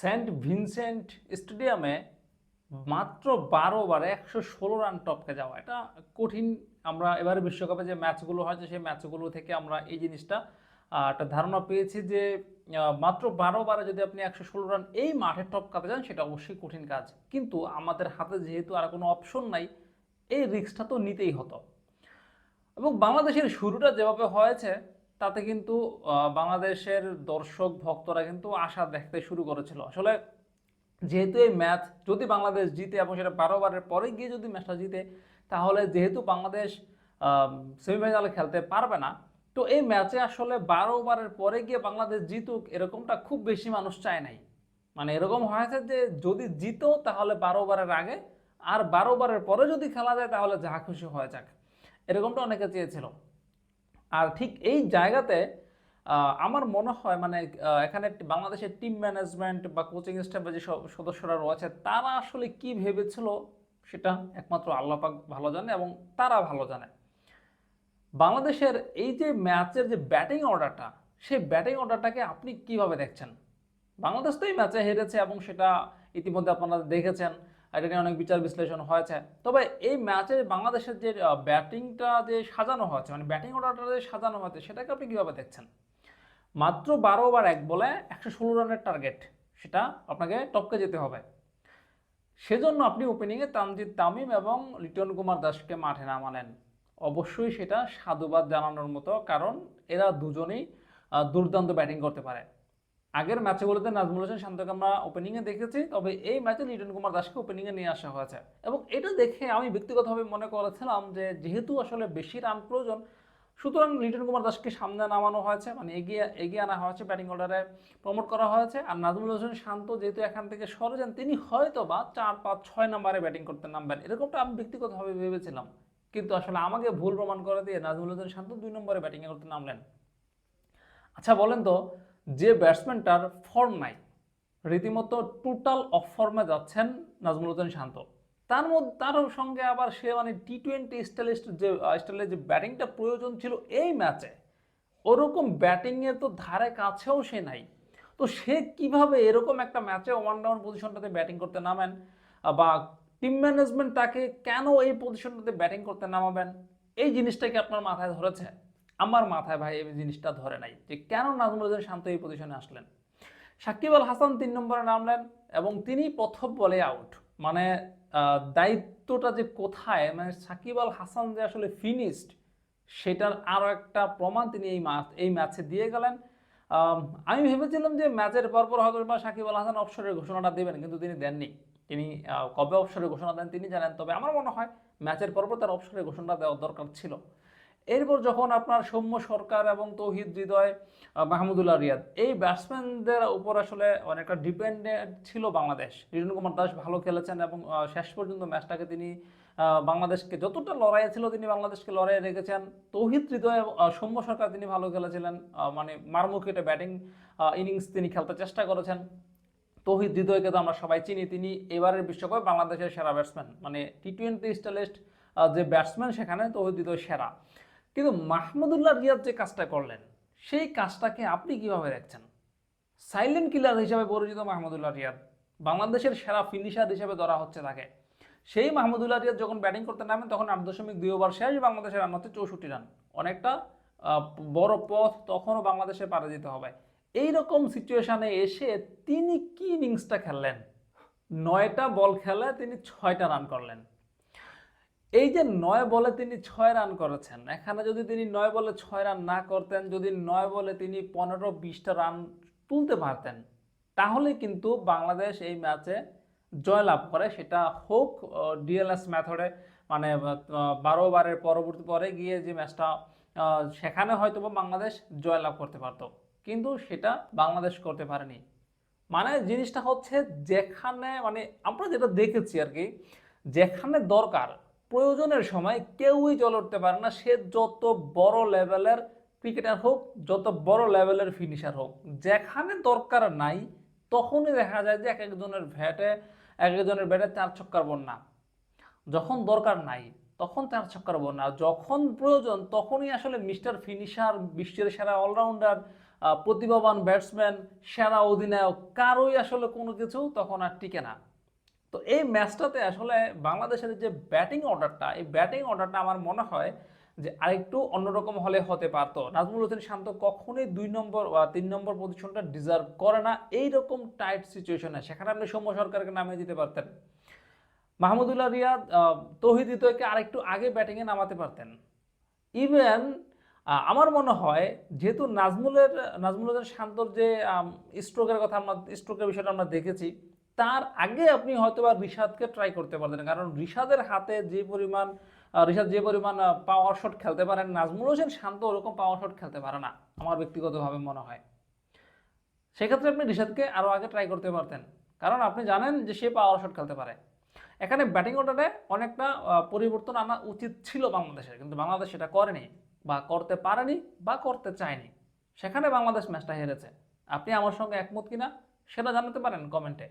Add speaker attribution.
Speaker 1: Saint Vincent স্টেডিয়ামে মাত্র বারো বারে একশো ষোলো রান টপকে যাওয়া। এটা কঠিন। আমরা এবারে বিশ্বকাপে যে ম্যাচগুলো হয়েছে সেই ম্যাচগুলো থেকে আমরা এই জিনিসটা একটা ধারণা পেয়েছি যে মাত্র বারো বারে যদি আপনি একশো ষোলো রান এই মাঠে টপকাতে যান সেটা অবশ্যই কঠিন কাজ। কিন্তু আমাদের হাতে যেহেতু আর কোনো অপশন নাই এই রিক্সটা তো নিতেই হতো। এবং বাংলাদেশের শুরুটা যেভাবে হয়েছে তাতে কিন্তু বাংলাদেশের দর্শক, ভক্তরা কিন্তু আশা দেখতে শুরু করেছিল। আসলে যেহেতু এই ম্যাচ যদি বাংলাদেশ জিতে এবং সেটা বারো বারের পরে গিয়ে যদি ম্যাচটা জিতে, তাহলে যেহেতু বাংলাদেশ সেমিফাইনালে খেলতে পারবে না, তো এই ম্যাচে আসলে বারো বারের পরে গিয়ে বাংলাদেশ জিতুক এরকমটা খুব বেশি মানুষ চায় নাই। মানে এরকম হয়েছে যে যদি জিতো তাহলে বারো বারের আগে, আর বারো বারের পরে যদি খেলা যায় তাহলে যা খুশি হয়ে যাক। এরকমটা অনেকে চেয়েছিল। আর ঠিক এই জায়গাতে আমার মনে হয় মানে এখানে বাংলাদেশের টিম ম্যানেজমেন্ট বা কোচিং স্টাফের যে সদস্যরা রয়েছে, তারা আসলে কি ভেবেছিল সেটা একমাত্র আল্লাহ পাক ভালো জানে এবং তারা ভালো জানে। বাংলাদেশের এই যে ম্যাচের যে ব্যাটিং অর্ডারটা সেই ব্যাটিং অর্ডারটাকে আপনি কীভাবে দেখছেন? বাংলাদেশ তো এই ম্যাচে হেরেছে এবং সেটা ইতিমধ্যে আপনারা দেখেছেন। এটা নিয়ে অনেক বিচার বিশ্লেষণ হয়েছে। তবে এই ম্যাচে বাংলাদেশের যে ব্যাটিংটা যে সাজানো হয়েছে মানে ব্যাটিং অর্ডারটা যে সাজানো হয়েছে, সেটাকে আপনি কীভাবে দেখছেন? মাত্র বারো ওভার এক বলে একশো ষোলো রানের টার্গেট সেটা আপনাকে টপকে যেতে হবে। সেজন্য আপনি ওপেনিংয়ে তানজিদ তামিম এবং লিটন কুমার দাসকে মাঠে নামালেন। অবশ্যই সেটা সাধুবাদ জানানোর মতো, কারণ এরা দুজনেই দুর্দান্ত ব্যাটিং করতে পারে। আগের ম্যাচগুলোতে নাজমুল হোসেন শান্তকে আমরা ওপেনিংয়ে দেখেছি, তবে এই ম্যাচে লিটন কুমার দাসকে ওপেনিংয়ে নিয়ে আসা হয়েছে। এবং এটা দেখে আমি ব্যক্তিগতভাবে মনে করেছিলাম যে যেহেতু আসলে বেশি রান প্রয়োজন, সুতরাং লিটন কুমার দাসকে সামনে নামানো হয়েছে মানে এগিয়ে এগিয়ে আনা হয়েছে ব্যাটিং অর্ডারে প্রমোট করা হয়েছে। আর নাজমুল হোসেন শান্ত যেহেতু এখান থেকে সরে যান, তিনি হয়তো বা চার, পাঁচ, ছয় নম্বরে ব্যাটিং করতে নামবেন। এরকমটা আমি ব্যক্তিগতভাবে ভেবেছিলাম। কিন্তু আসলে আমাকে ভুল প্রমাণ করে দিয়ে নাজমুল হোসেন শান্ত দুই নম্বরে ব্যাটিংয়ে করতে নামলেন। আচ্ছা বলেন তো যে ব্যাটসম্যানটার ফর্ম নাই। রীতিমতো টোটাল অফ ফর্মে যাচ্ছেন নাজমুল হোসেন শান্ত। তার মধ্যে তার সঙ্গে আবার সে মানে টি টোয়েন্টি স্টাইলিস্ট যে স্টাইলের যে ব্যাটিংটা প্রয়োজন ছিল এই ম্যাচে ওরকম ব্যাটিংয়ের তো ধারে কাছেও সে নাই। তো সে কীভাবে এরকম একটা ম্যাচে ওয়ান ডাউন পজিশনটাতে ব্যাটিং করতে নামেন? বা টিম ম্যানেজমেন্ট তাকে কেন এই পজিশনটাতে ব্যাটিং করতে নামাবেন? এই জিনিসটাকে আপনার মাথায় ধরেছে? আমার মাথায় ভাই এই জিনিসটা ধরে নাই যে কেন নাজমুল হোসেন শান্ত এই পজিশনে আসলেন? সাকিব আল হাসান তিন নম্বরে নামলেন এবং তিনি প্রথম বলে আউট মানে দায়িত্বটা যে কোথায় মানে সাকিব আল হাসান যে আসলে ফিনিশড সেটার আরও একটা প্রমাণ তিনি এই ম্যাচ এই ম্যাচে দিয়ে গেলেন। আমি ভেবেছিলাম যে ম্যাচের পরপর হয়তো বা সাকিব আল হাসান অবসরের ঘোষণাটা দেবেন, কিন্তু তিনি দেননি। তিনি কবে অবসরের ঘোষণা দেন তিনি জানেন, তবে আমার মনে হয় ম্যাচের পরপর তার অবসরের ঘোষণা দেওয়ার দরকার ছিল। এরপর যখন আপনার সৌম্য সরকার এবং তৌহিদ হৃদয় মাহমুদুল্লাহ রিয়াদ, এই ব্যাটসম্যানদের উপর আসলে অনেকটা ডিপেন্ডেন্ট ছিল বাংলাদেশ। লিটন কুমার দাস ভালো খেলেছেন এবং শেষ পর্যন্ত ম্যাচটাকে তিনি বাংলাদেশকে যতটা লড়াইয়ে ছিল তিনি বাংলাদেশকে লড়াইয়ে রেখেছেন। তৌহিদ হৃদয় সৌম্য সরকার তিনি ভালো খেলেছিলেন মানে মারমুখিতে ব্যাটিং ইনিংস তিনি খেলতে চেষ্টা করেছেন। তৌহিদ হৃদয়কে তো আমরা সবাই চিনি, তিনি এবারের বিশ্বকাপে বাংলাদেশের সেরা ব্যাটসম্যান মানে টি টোয়েন্টি স্টাইলিস্ট যে ব্যাটসম্যান সেখানে তৌহিদ হৃদয় সেরা। কিন্তু মাহমুদুল্লাহ রিয়াদ যে কাজটা করলেন, সেই কাজটাকে আপনি কীভাবে দেখছেন? সাইলেন্ট কিলার হিসাবে পরিচিত মাহমুদুল্লাহ রিয়াদ, বাংলাদেশের সেরা ফিনিশার হিসেবে ধরা হচ্ছে তাকে। সেই মাহমুদুল্লাহ রিয়াদ যখন ব্যাটিং করতে নামেন তখন আট দশমিক দুই ওভার শেষ বাংলাদেশের রান হচ্ছে চৌষট্টি রান অনেকটা বড় পথ তখনও বাংলাদেশে পারে দিতে হবে। এই রকম সিচুয়েশনে এসে তিনি কি ইনিংসটা খেললেন? নয়টা বল খেলে তিনি ছয়টা রান করলেন। এই যে নয় বলে তিনি ছয় রান করেছেন, এখানে যদি তিনি নয় বলে ছয় রান না করতেন, যদি নয় বলে তিনি পনেরো বিশটা রান তুলতে পারতেন, তাহলে কিন্তু বাংলাদেশ এই ম্যাচে জয়লাভ করে। সেটা হোক ডিএলএস ম্যাথডে মানে বারো বারের পরবর্তী পরে গিয়ে যে ম্যাচটা সেখানে হয়তো বাংলাদেশ জয়লাভ করতে পারতো, কিন্তু সেটা বাংলাদেশ করতে পারেনি। মানে জিনিসটা হচ্ছে যেখানে মানে আমরা যেটা দেখেছি আর কি, যেখানে দরকার প্রয়োজনের সময় কেউই জল উঠতে পারে না। সে যত বড় লেভেলের ক্রিকেটার হোক, যত বড় লেভেলের ফিনিশার হোক, যেখানে দরকার নাই, তখনই দেখা যায় যে এক একজনের ভ্যাটে এক একজনের ব্যাটে চার ছক্কার বন্যা। যখন দরকার নাই, তখন চার ছক্কার বন্যা। যখন প্রয়োজন, তখনই আসলে মিস্টার ফিনিশার বিশ্বের সেরা অলরাউন্ডার প্রতিভাবান ব্যাটসম্যান সেরা অধিনায়ক, কারোই আসলে কোনো কিছু তখন আর টিকে না। তো এই ম্যাচটাতে আসলে বাংলাদেশের যে ব্যাটিং অর্ডারটা, এই ব্যাটিং অর্ডারটা আমার মনে হয় যে আরেকটু অন্যরকম হলে হতে পারতো। নাজমুল হোসেন শান্ত কখনোই দুই নম্বর বা তিন নম্বর পজিশনটা ডিজার্ভ করে না। এইরকম টাইট সিচুয়েশনে সেখানে আপনি সৌম্য সরকারকে নামিয়ে দিতে পারতেন। মাহমুদুল্লাহ রিয়াদ তৌহিদ হৃদয়কে আরেকটু আগে ব্যাটিংয়ে নামাতে পারতেন। ইভেন আমার মনে হয় যেহেতু নাজমুলের, নাজমুল হোসেন শান্তর যে স্ট্রোকের কথা আমরা স্ট্রোকের বিষয়টা আমরা দেখেছি তার আগে আপনি হয়তোবা রিশাদকে ট্রাই করতে পারতেন। কারণ রিশাদের হাতে যে পরিমাণ রিশাদ যে পরিমাণ পাওয়ার শট খেলতে পারেন, নাজমুল হোসেন শান্ত ওরকম পাওয়ার শট খেলতে পারে না, আমার ব্যক্তিগতভাবে মনে হয়। সেক্ষেত্রে আপনি রিশাদকে আরও আগে ট্রাই করতে পারতেন। কারণ আপনি জানেন যে সে পাওয়ার শট খেলতে পারে। এখানে ব্যাটিং অর্ডারে অনেকটা পরিবর্তন আনা উচিত ছিল বাংলাদেশের, কিন্তু বাংলাদেশ সেটা করেনি, বা করতে পারেনি, বা করতে চায়নি। সেখানে বাংলাদেশ ম্যাচটা হেরেছে। আপনি আমার সঙ্গে একমত কিনা, সেটা জানাতে পারেন কমেন্টে